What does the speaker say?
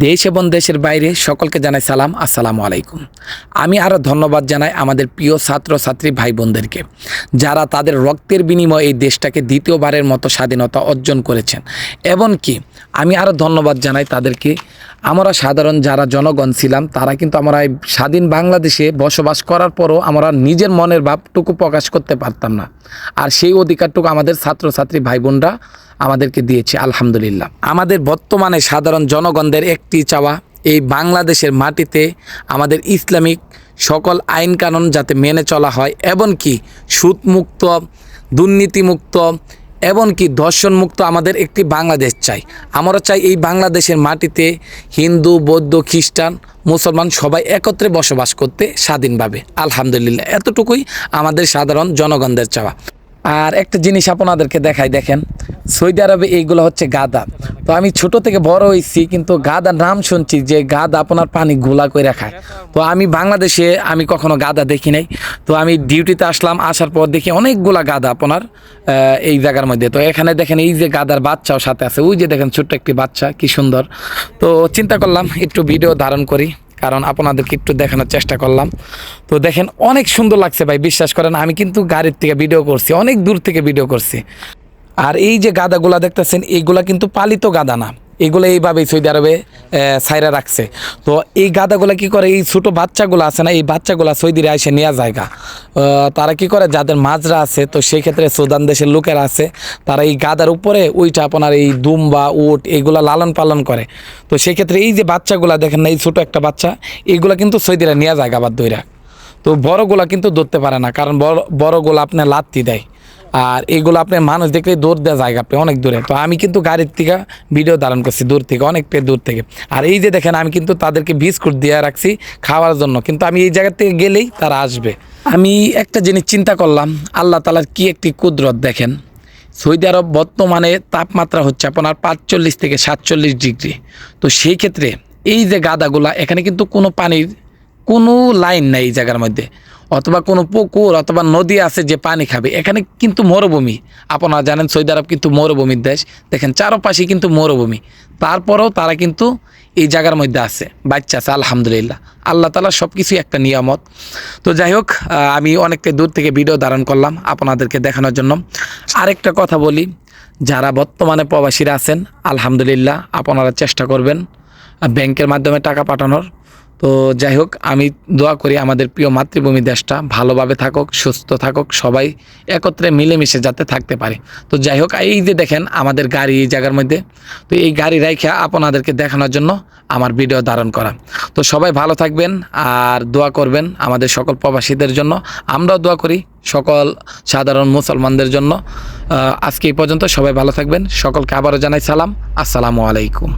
দেশ এবং দেশের বাইরে সকলকে জানাই সালাম, আসসালামু আলাইকুম। আমি আরও ধন্যবাদ জানাই আমাদের প্রিয় ছাত্র ছাত্রী ভাই বোনদেরকে যারা তাদের রক্তের বিনিময়ে এই দেশটাকে দ্বিতীয়বারের মতো স্বাধীনতা অর্জন করেছেন। এমনকি আমি আরও ধন্যবাদ জানাই তাদেরকে, আমরা সাধারণ যারা জনগণ ছিলাম, তারা কিন্তু আমরা এই স্বাধীন বাংলাদেশে বসবাস করার পরও আমরা নিজের মনের ভাবটুকু প্রকাশ করতে পারতাম না। আর সেই অধিকারটুকু আমাদের ছাত্রছাত্রী ভাই বোনরা আমাদেরকে দিয়েছে, আলহামদুলিল্লাহ। আমাদের বর্তমানে সাধারণ জনগণদের একটি চাওয়া, এই বাংলাদেশের মাটিতে আমাদের ইসলামিক সকল আইন কানুন যাতে মেনে চলা হয়, এমনকি সুদমুক্ত, দুর্নীতিমুক্ত, এমনকি দর্শনমুক্ত আমাদের একটি বাংলাদেশ চাই। আমরা চাই এই বাংলাদেশের মাটিতে হিন্দু, বৌদ্ধ, খ্রিস্টান, মুসলমান সবাই একত্রে বসবাস করতে স্বাধীনভাবে। আলহামদুলিল্লাহ, এতটুকুই আমাদের সাধারণ জনগণদের চাওয়া। আর একটা জিনিস আপনাদেরকে দেখাই, দেখেন সৌদি আরবে এইগুলো হচ্ছে গাদা। তো আমি ছোট থেকে বড় হয়েছি, কিন্তু গাদার নাম শুনছি যে গাদা আপনার পানি গোলা করে খায়। তো আমি বাংলাদেশে আমি কখনো গাদা দেখি নাই। তো আমি ডিউটিতে আসলাম, আসার পর দেখি অনেকগুলা গাদা আপনার এই জায়গার মধ্যে। তো এখানে দেখেন এই যে গাদার বাচ্চাও সাথে আছে, ওই যে দেখেন ছোট্ট একটি বাচ্চা, কি সুন্দর। তো চিন্তা করলাম, একটু ভিডিও ধারণ করি, কারণ আপনাদেরকে একটু দেখানোর চেষ্টা করলাম। তো দেখেন অনেক সুন্দর লাগছে ভাই, বিশ্বাস করেন, আমি কিন্তু গাড়ির থেকে ভিডিও করছি, অনেক দূর থেকে ভিডিও করছি। আর এই যে গাদাগুলা দেখতেছেন, এইগুলা কিন্তু পালিত গাদা না। এগুলো এইভাবেই সৌদি আরবে সাইরা রাখছে। তো এই গাদাগুলা কি করে? এই ছোটো বাচ্চাগুলো আছে না, এই বাচ্চাগুলা সৌদিরে এসে নেওয়া জায়গা। তারা কি করে? যাদের মাজরা আছে, তো সেই ক্ষেত্রে সুদান দেশের লোকেরা আছে, তারা এই গাদার উপরে ওইটা আপনার এই দুম বা উট এইগুলা লালন পালন করে। তো সেই ক্ষেত্রে এই যে বাচ্চাগুলা দেখেন না, এই ছোটো একটা বাচ্চা এইগুলা কিন্তু সৌদিরা নেওয়া জায়গা বাদ দইরা। তো বড়গুলা কিন্তু ধরতে পারে না, কারণ বড়, বড়গুলো আপনার লাত্তি দেয়। আর এগুলো আপনি মানুষ দেখলে দৌড় দেওয়া জায়গা আপনি, অনেক দূরে। তো আমি কিন্তু গাড়ির থেকে ভিডিও ধারণ করছি দূর থেকে অনেকটা দূর থেকে। আর এই যে দেখেন, আমি কিন্তু তাদেরকে বিস্কুট দিয়ে রাখছি খাওয়ার জন্য। কিন্তু আমি এই জায়গা থেকে গেলেই তারা আসবে। আমি একটা জিনিস চিন্তা করলাম, আল্লাহ তালার কি একটি কুদরত দেখেন? সৌদি আরব বর্তমানে তাপমাত্রা হচ্ছে আপনার পাঁচচল্লিশ থেকে সাতচল্লিশ ডিগ্রি। তো সেই ক্ষেত্রে এই যে গাদাগুলা, এখানে কিন্তু কোনো পানির কোনো লাইন নাই এই জায়গার মধ্যে। অথবা কোনো পুকুর অথবা নদী আছে যে পানি খাবে। এখানে কিন্তু মরুভূমি। আপনারা জানেন সৌদি আরব কিন্তু মরুভূমির দেশ। দেখেন চারপাশে কিন্তু মরুভূমি। তারপরেও তারা কিন্তু এই জায়গার মধ্যে আছে। বাচ্চা আছে, আলহামদুলিল্লাহ। আল্লাহ তালা সব কিছুই একটা নিয়ামত। তো যাই হোক আমি অনেকটা দূর থেকে ভিডিও ধারণ করলাম আপনাদেরকে দেখানোর জন্য। আরেকটা কথা বলি, যারা বর্তমানে প্রবাসীরা আছেন, আলহামদুলিল্লাহ, আপনারা চেষ্টা করবেন ব্যাংকের মাধ্যমে টাকা পাঠানোর। তো যাই হোক, আমি দোয়া করি আমাদের প্রিয় মাতৃভূমি দেশটা ভালোভাবে থাকুক, সুস্থ থাকুক, সবাই একত্রে মিলেমিশে যাতে থাকতে পারে। তো যাই হোক, এই যে দেখেন আমাদের গাড়ি এই জায়গার মধ্যে, তো এই গাড়ি রাইখা আপনাদেরকে দেখানোর জন্য আমার ভিডিও ধারণ করা। তো সবাই ভালো থাকবেন আর দোয়া করবেন আমাদের সকল প্রবাসীদের জন্য। আমরাও দোয়া করি সকল সাধারণ মুসলমানদের জন্য। আজকে এই পর্যন্ত সবাই ভালো থাকবেন। সকলকে আবারও জানাই সালাম। আসসালামু আলাইকুম।